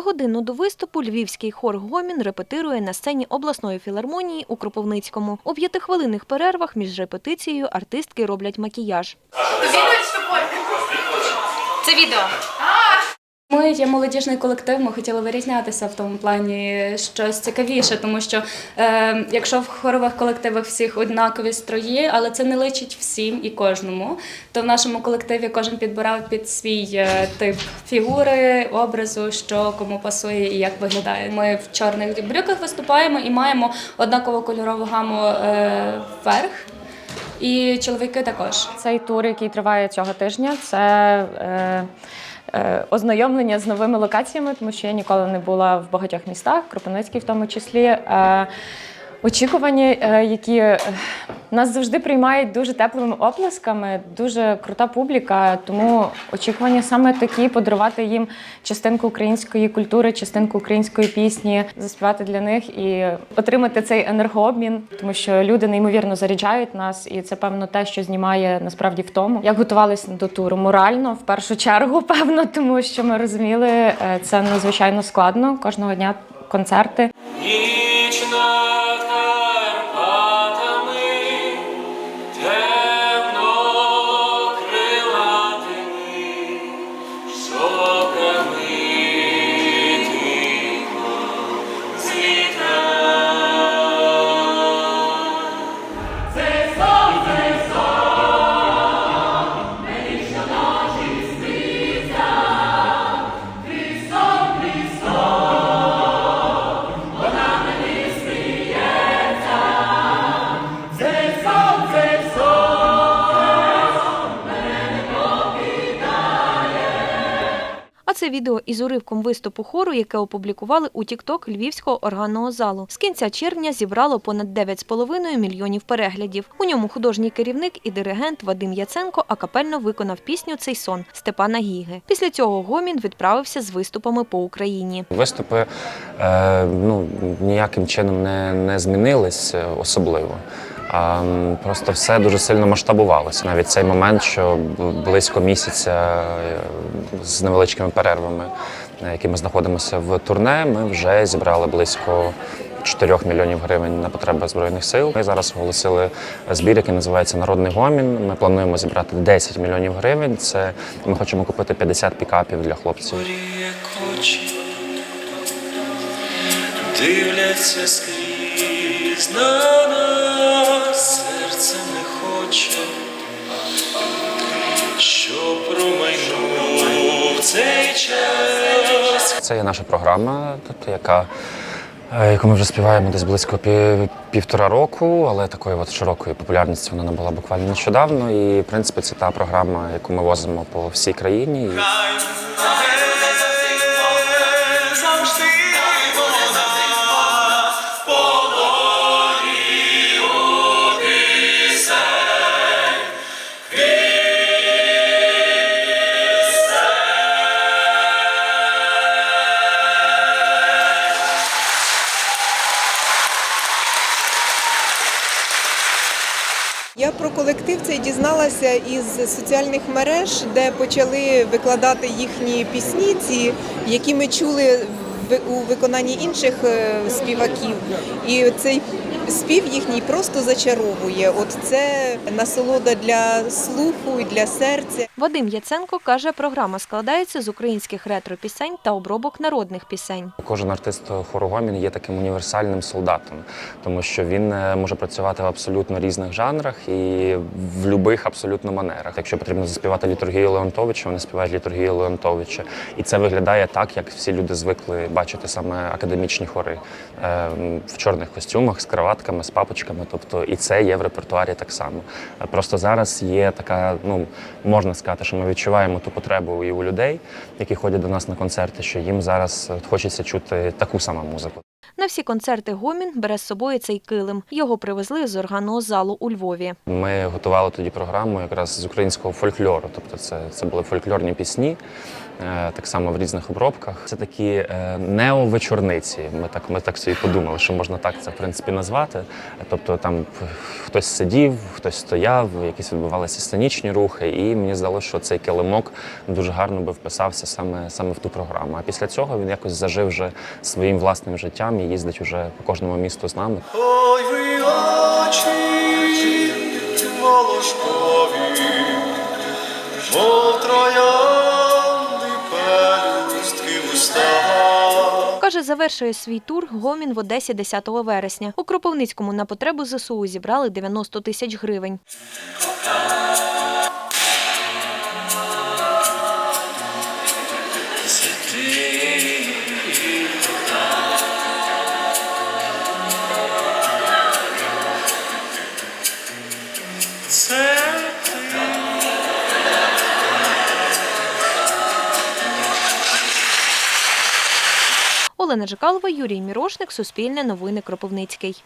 За годину до виступу львівський хор Гомін репетирує на сцені обласної філармонії у Кропивницькому. У п'ятихвилинних перервах між репетицією артистки роблять макіяж. Це відео. Ми є молодіжний колектив, ми хотіли вирізнятися в тому плані щось цікавіше, тому що е, якщо в хорових колективах всіх однакові строї, але це не личить всім і кожному, то в нашому колективі кожен підбирав під свій е, тип фігури, образу, що кому пасує і як виглядає. Ми в чорних брюках виступаємо і маємо однакову кольорову гаму е, вверх. І чоловіки також. Цей тур, який триває цього тижня, це е, ознайомлення з новими локаціями, тому що я ніколи не була в багатьох містах, Кропивницький в тому числі. Е, Очікування, е, які е, нас завжди приймають дуже теплими оплесками, дуже крута публіка. Тому очікування саме такі подарувати їм частинку української культури, частинку української пісні, заспівати для них і отримати цей енергообмін, тому що люди неймовірно заряджають нас, і це певно те, що знімає насправді в тому. Як готувалися до туру морально, в першу чергу, певно, тому що ми розуміли, е, це надзвичайно складно кожного дня концерти. Ніч відео із уривком виступу хору, яке опублікували у Тікток Львівського органного залу. З кінця червня зібрало понад 9,5 мільйонів переглядів. У ньому художній керівник і диригент Вадим Яценко акапельно виконав пісню Цей сон Степана Гіги. Після цього гомін відправився з виступами по Україні. Виступи е, ну, ніяким чином не, не змінились е, особливо. А, просто все дуже сильно масштабувалося. Навіть цей момент, що близько місяця е, з невеличкими перервами, е, які ми знаходимося в турне, ми вже зібрали близько 4 мільйонів гривень на потреби збройних сил. Ми зараз оголосили збір, який називається Народний гомін. Ми плануємо зібрати 10 мільйонів гривень. Це ми хочемо купити 50 пікапів для хлопців. Дивляться скрізь на Це є наша програма, тобто, яка, е, яку ми вже співаємо десь близько пів, півтора року, але такої от широкої популярності вона набула буквально нещодавно. І в принципі це та програма, яку ми возимо по всій країні. Я про колектив цей дізналася із соціальних мереж, де почали викладати їхні пісні, ці, які ми чули у виконанні інших е, співаків. І цей спів їхній просто зачаровує. От це насолода для слуху і для серця. Вадим Яценко каже, програма складається з українських ретро-пісень та обробок народних пісень. Кожен артист хору «Гомін» є таким універсальним солдатом, тому що він е, може працювати в абсолютно різних жанрах і в будь-яких абсолютно манерах. Якщо потрібно заспівати літургію Леонтовича, вони співають літургію Леонтовича. І це виглядає так, як всі люди звикли бачити саме академічні хори Е, в чорних костюмах з краватками, з папочками. Тобто, і це є в репертуарі так само. Е, Просто зараз є така, ну можна сказати, що ми відчуваємо ту потребу і у людей, які ходять до нас на концерти, що їм зараз е, хочеться чути таку саму музику. На всі концерти гомін бере з собою цей килим. Його привезли з органного залу у Львові. Ми готували тоді програму якраз з українського фольклору. Тобто, це, це були фольклорні пісні. Е, так само в різних обробках. Це такі е, неовечорниці. Ми так, ми так собі подумали, що можна так це в принципі назвати. Тобто там хтось сидів, хтось стояв, якісь відбувалися сценічні рухи, і мені здалося, що цей килимок дуже гарно би вписався саме, саме в ту програму. А після цього він якось зажив вже своїм власним життям і їздить уже по кожному місту з нами. Завершує свій тур гомін в Одесі 10 вересня. У Кропивницькому на потребу ЗСУ зібрали 90 тисяч гривень. Олена Жикалова, Юрій Мірошник, Суспільне новини Кропивницький.